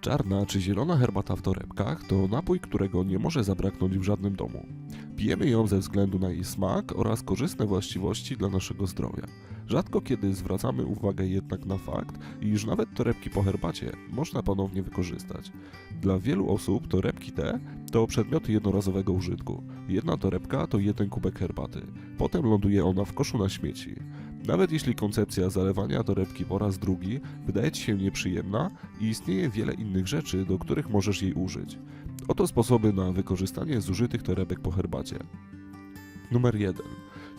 Czarna czy zielona herbata w torebkach to napój, którego nie może zabraknąć w żadnym domu. Pijemy ją ze względu na jej smak oraz korzystne właściwości dla naszego zdrowia. Rzadko kiedy zwracamy uwagę jednak na fakt, iż nawet torebki po herbacie można ponownie wykorzystać. Dla wielu osób torebki te to przedmioty jednorazowego użytku. Jedna torebka to jeden kubek herbaty. Potem ląduje ona w koszu na śmieci. Nawet jeśli koncepcja zalewania torebki po raz drugi wydaje Ci się nieprzyjemna i istnieje wiele innych rzeczy, do których możesz jej użyć. Oto sposoby na wykorzystanie zużytych torebek po herbacie. Numer 1.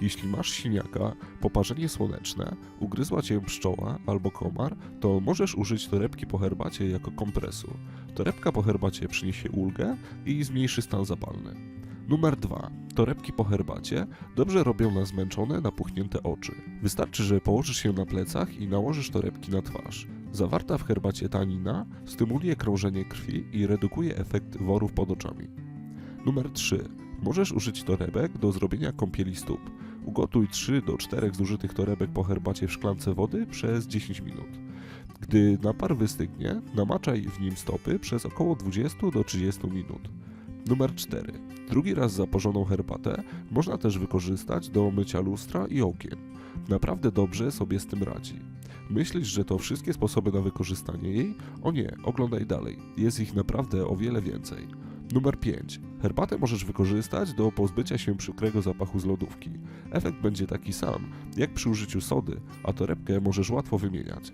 Jeśli masz siniaka, poparzenie słoneczne, ugryzła cię pszczoła albo komar, to możesz użyć torebki po herbacie jako kompresu. Torebka po herbacie przyniesie ulgę i zmniejszy stan zapalny. Numer 2. Torebki po herbacie dobrze robią na zmęczone, napuchnięte oczy. Wystarczy, że położysz się na plecach i nałożysz torebki na twarz. Zawarta w herbacie tanina stymuluje krążenie krwi i redukuje efekt worów pod oczami. Numer 3. Możesz użyć torebek do zrobienia kąpieli stóp. Ugotuj 3 do 4 zużytych torebek po herbacie w szklance wody przez 10 minut. Gdy napar wystygnie, namaczaj w nim stopy przez około 20 do 30 minut. Numer 4. Drugi raz zaporzoną herbatę można też wykorzystać do mycia lustra i okien. Naprawdę dobrze sobie z tym radzi. Myślisz, że to wszystkie sposoby na wykorzystanie jej? O nie, oglądaj dalej. Jest ich naprawdę o wiele więcej. Numer 5. Herbatę możesz wykorzystać do pozbycia się przykrego zapachu z lodówki. Efekt będzie taki sam, jak przy użyciu sody, a torebkę możesz łatwo wymieniać.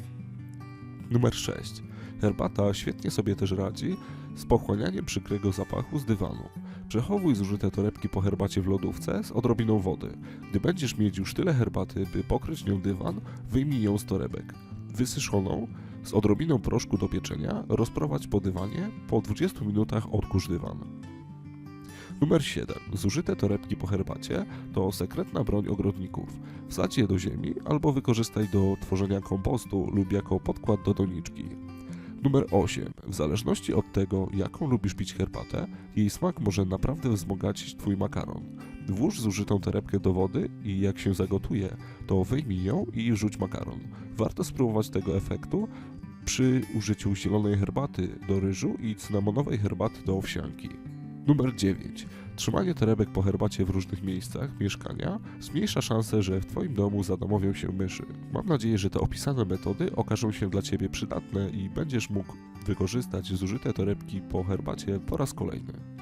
Numer 6. Herbata świetnie sobie też radzi z pochłanianiem przykrego zapachu z dywanu. Przechowuj zużyte torebki po herbacie w lodówce z odrobiną wody. Gdy będziesz mieć już tyle herbaty, by pokryć nią dywan, wyjmij ją z torebek. Wysyszoną, z odrobiną proszku do pieczenia, rozprowadź po dywanie, po 20 minutach odkurz dywan. Numer 7. Zużyte torebki po herbacie to sekretna broń ogrodników. Wsadź je do ziemi albo wykorzystaj do tworzenia kompostu lub jako podkład do doniczki. Numer 8. W zależności od tego, jaką lubisz pić herbatę, jej smak może naprawdę wzbogacić Twój makaron. Włóż zużytą torebkę do wody i jak się zagotuje, to wyjmij ją i rzuć makaron. Warto spróbować tego efektu przy użyciu zielonej herbaty do ryżu i cynamonowej herbaty do owsianki. Numer 9. Trzymanie torebek po herbacie w różnych miejscach mieszkania zmniejsza szansę, że w Twoim domu zadomowią się myszy. Mam nadzieję, że te opisane metody okażą się dla Ciebie przydatne i będziesz mógł wykorzystać zużyte torebki po herbacie po raz kolejny.